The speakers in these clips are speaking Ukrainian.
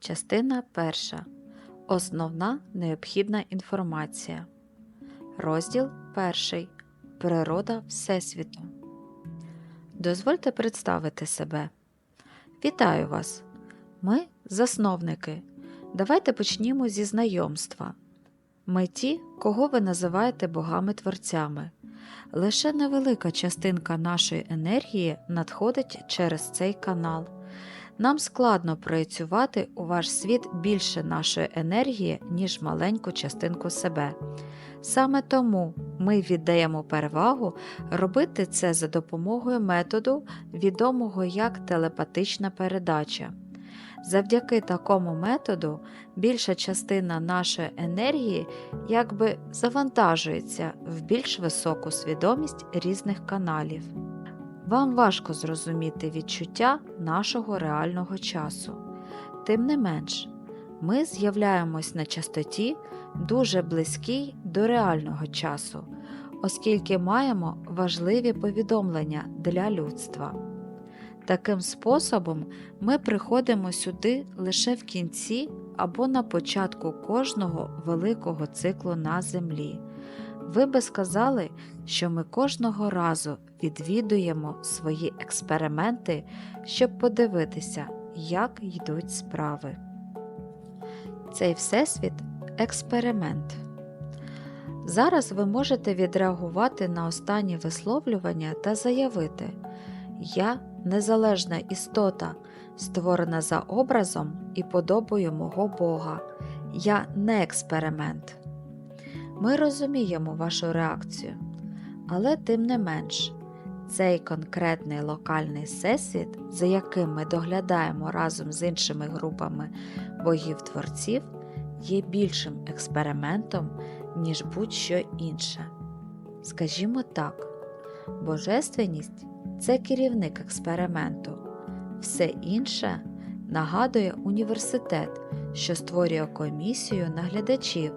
Частина перша. Основна необхідна інформація. Розділ перший. Природа Всесвіту. Дозвольте представити себе. Вітаю вас. Ми засновники. Давайте почнімо зі знайомства. Ми ті, кого ви називаєте богами-творцями. Лише невелика частинка нашої енергії надходить через цей канал. Нам складно проєцювати у ваш світ більше нашої енергії, ніж маленьку частинку себе. Саме тому ми віддаємо перевагу робити це за допомогою методу, відомого як телепатична передача. Завдяки такому методу більша частина нашої енергії якби завантажується в більш високу свідомість різних каналів. Вам важко зрозуміти відчуття нашого реального часу. Тим не менш, ми з'являємось на частоті дуже близькій до реального часу, оскільки маємо важливі повідомлення для людства. Таким способом ми приходимо сюди лише в кінці або на початку кожного великого циклу на Землі. Ви би сказали, що ми кожного разу відвідуємо свої експерименти, щоб подивитися, як йдуть справи. Цей всесвіт експеримент. Зараз ви можете відреагувати на останні висловлювання та заявити: Я незалежна істота, створена за образом і подобою мого Бога. Я не експеримент. Ми розуміємо вашу реакцію, але тим не менш, цей конкретний локальний всесвіт, за яким ми доглядаємо разом з іншими групами богів-творців, є більшим експериментом, ніж будь-що інше. Скажімо так, божественність це керівник експерименту, все інше нагадує університет, що створює комісію наглядачів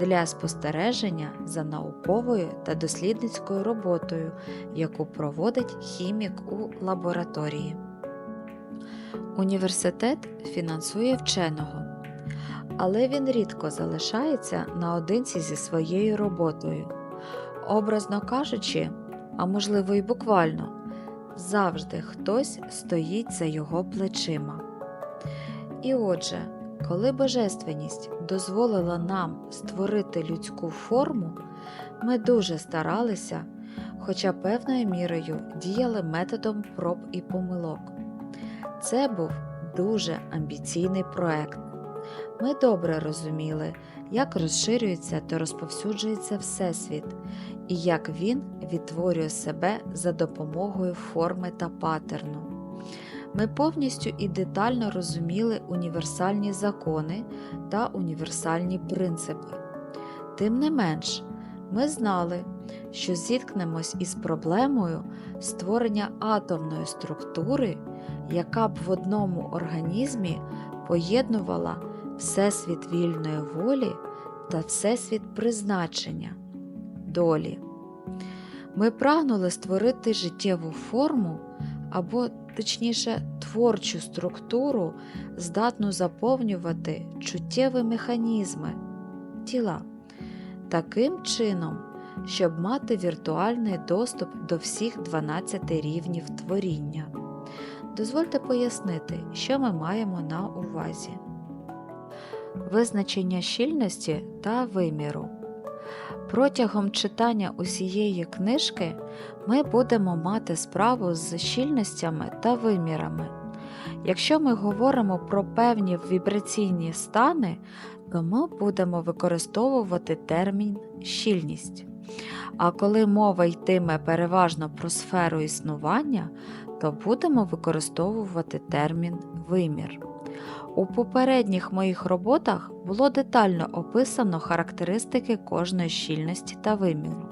для спостереження за науковою та дослідницькою роботою, яку проводить хімік у лабораторії. Університет фінансує вченого, але він рідко залишається наодинці зі своєю роботою. Образно кажучи, а можливо і буквально, завжди хтось стоїть за його плечима. І отже, коли божественність дозволила нам створити людську форму, ми дуже старалися, хоча певною мірою діяли методом проб і помилок. Це був дуже амбіційний проект. Ми добре розуміли, як розширюється та розповсюджується Всесвіт, і як він відтворює себе за допомогою форми та патерну. Ми повністю і детально розуміли універсальні закони та універсальні принципи. Тим не менш, ми знали, що зіткнемось із проблемою створення атомної структури, яка б в одному організмі поєднувала всесвіт вільної волі та всесвіт призначення, долі. Ми прагнули створити життєву форму або точніше творчу структуру, здатну заповнювати чуттєві механізми тіла, таким чином, щоб мати віртуальний доступ до всіх 12 рівнів творіння. Дозвольте пояснити, що ми маємо на увазі. Визначення щільності та виміру. Протягом читання усієї книжки ми будемо мати справу з щільностями та вимірами. Якщо ми говоримо про певні вібраційні стани, то ми будемо використовувати термін щільність. А коли мова йтиме переважно про сферу існування, то будемо використовувати термін вимір. У попередніх моїх роботах було детально описано характеристики кожної щільності та виміру.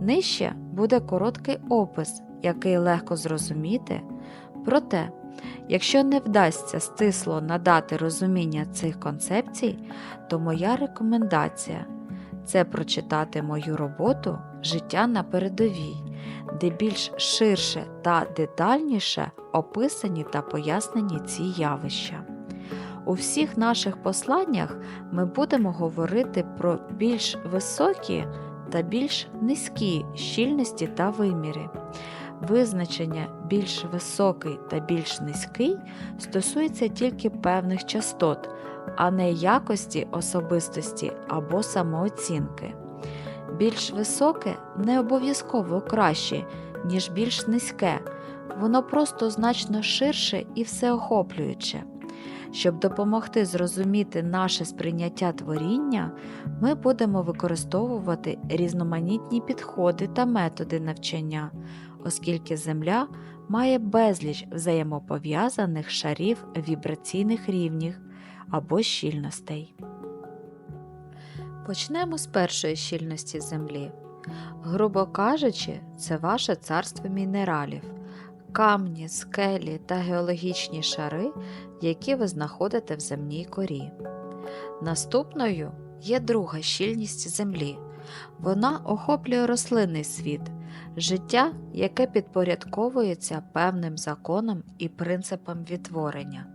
Нижче буде короткий опис, який легко зрозуміти. Проте, якщо не вдасться стисло надати розуміння цих концепцій, то моя рекомендація це прочитати мою роботу Життя на передовій, де більш ширше та детальніше описані та пояснені ці явища. У всіх наших посланнях ми будемо говорити про більш високі та більш низькі щільності та виміри. Визначення більш високий та більш низький стосується тільки певних частот, а не якості особистості або самооцінки. Більш високе не обов'язково краще, ніж більш низьке, воно просто значно ширше і всеохоплююче. Щоб допомогти зрозуміти наше сприйняття творіння, ми будемо використовувати різноманітні підходи та методи навчання, оскільки Земля має безліч взаємопов'язаних шарів вібраційних рівнів або щільностей. Почнемо з першої щільності Землі. Грубо кажучи, це ваше царство мінералів, камні, скелі та геологічні шари, які ви знаходите в земній корі. Наступною є друга щільність Землі. Вона охоплює рослинний світ, життя, яке підпорядковується певним законам і принципам відтворення.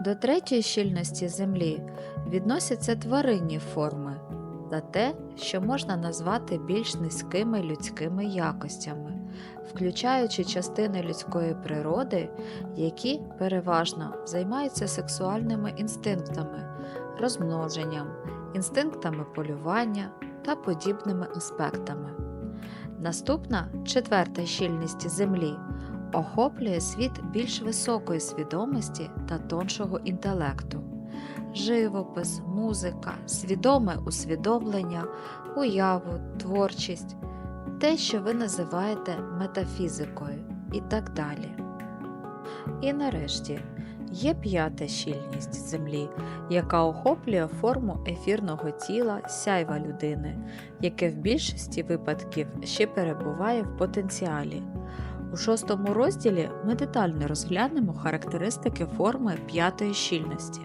До третьої щільності Землі відносяться тваринні форми та те, що можна назвати більш низькими людськими якостями, включаючи частини людської природи, які переважно займаються сексуальними інстинктами, розмноженням, інстинктами полювання та подібними аспектами. Наступна четверта щільність Землі охоплює світ більш високої свідомості та тоншого інтелекту. Живопис, музика, свідоме усвідомлення, уяву, творчість, те, що ви називаєте метафізикою і так далі. І нарешті є п'ята щільність Землі, яка охоплює форму ефірного тіла сяйва людини, яке в більшості випадків ще перебуває в потенціалі. У шостому розділі ми детально розглянемо характеристики форми п'ятої щільності.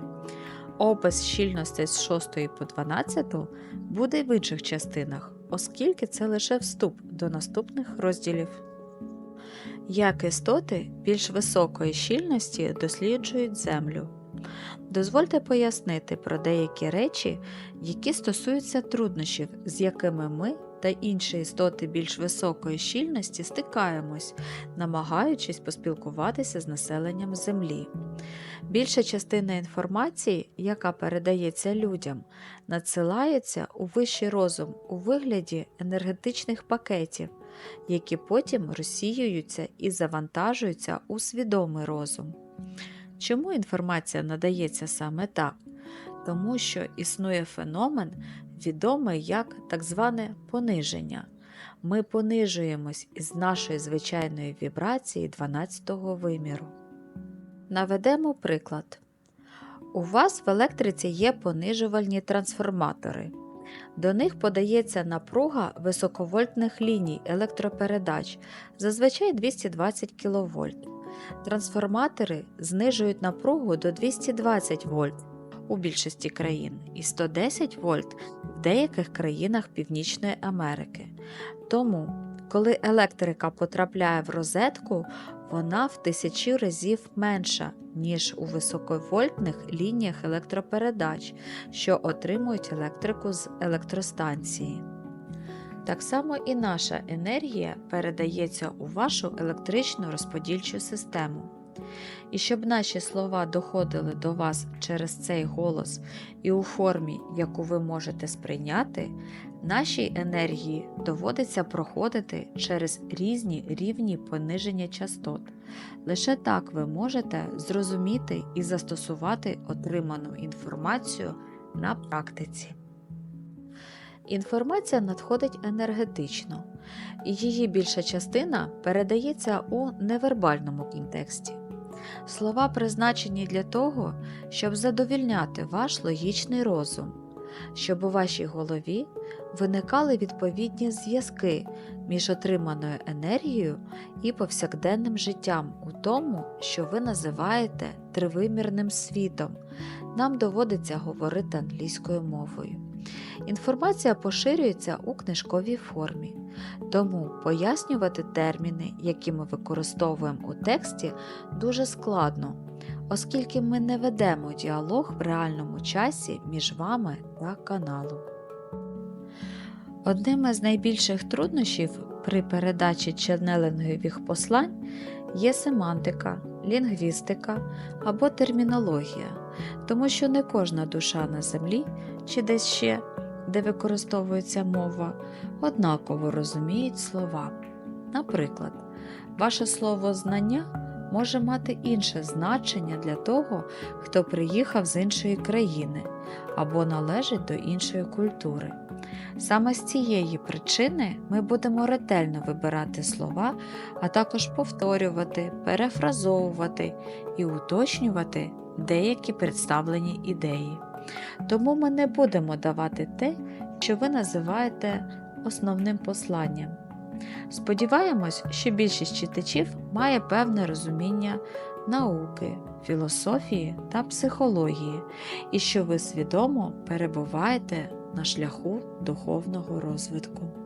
Опис щільностей з 6 по 12 буде в інших частинах, оскільки це лише вступ до наступних розділів. Як істоти більш високої щільності досліджують Землю. Дозвольте пояснити про деякі речі, які стосуються труднощів, з якими ми та інші істоти більш високої щільності стикаємось, намагаючись поспілкуватися з населенням Землі. Більша частина інформації, яка передається людям, надсилається у вищий розум у вигляді енергетичних пакетів, які потім розсіюються і завантажуються у свідомий розум. Чому інформація надається саме так? Тому що існує феномен, відомий як так зване пониження. Ми понижуємось із нашої звичайної вібрації 12-го виміру. Наведемо приклад. У вас в електриці є понижувальні трансформатори. До них подається напруга високовольтних ліній електропередач, зазвичай 220 кВт. Трансформатори знижують напругу до 220 вольт у більшості країн і 110 вольт в деяких країнах Північної Америки. Тому, коли електрика потрапляє в розетку, вона в тисячі разів менша, ніж у високовольтних лініях електропередач, що отримують електрику з електростанції. Так само і наша енергія передається у вашу електричну розподільчу систему. І щоб наші слова доходили до вас через цей голос і у формі, яку ви можете сприйняти, нашій енергії доводиться проходити через різні рівні пониження частот. Лише так ви можете зрозуміти і застосувати отриману інформацію на практиці. Інформація надходить енергетично, і її більша частина передається у невербальному контексті. Слова призначені для того, щоб задовільняти ваш логічний розум, щоб у вашій голові виникали відповідні зв'язки між отриманою енергією і повсякденним життям у тому, що ви називаєте тривимірним світом. Нам доводиться говорити англійською мовою. Інформація поширюється у книжковій формі, тому пояснювати терміни, які ми використовуємо у тексті, дуже складно, оскільки ми не ведемо діалог в реальному часі між вами та каналом. Одним із найбільших труднощів при передачі ченнелингових послань є семантика, лінгвістика або термінологія, тому що не кожна душа на землі чи десь ще, де використовується мова, однаково розуміють слова. Наприклад, ваше слово знання може мати інше значення для того, хто приїхав з іншої країни або належить до іншої культури. Саме з цієї причини ми будемо ретельно вибирати слова, а також повторювати, перефразовувати і уточнювати деякі представлені ідеї. Тому ми не будемо давати те, що ви називаєте основним посланням. Сподіваємось, що більшість читачів має певне розуміння науки, філософії та психології, і що ви свідомо перебуваєте на шляху духовного розвитку.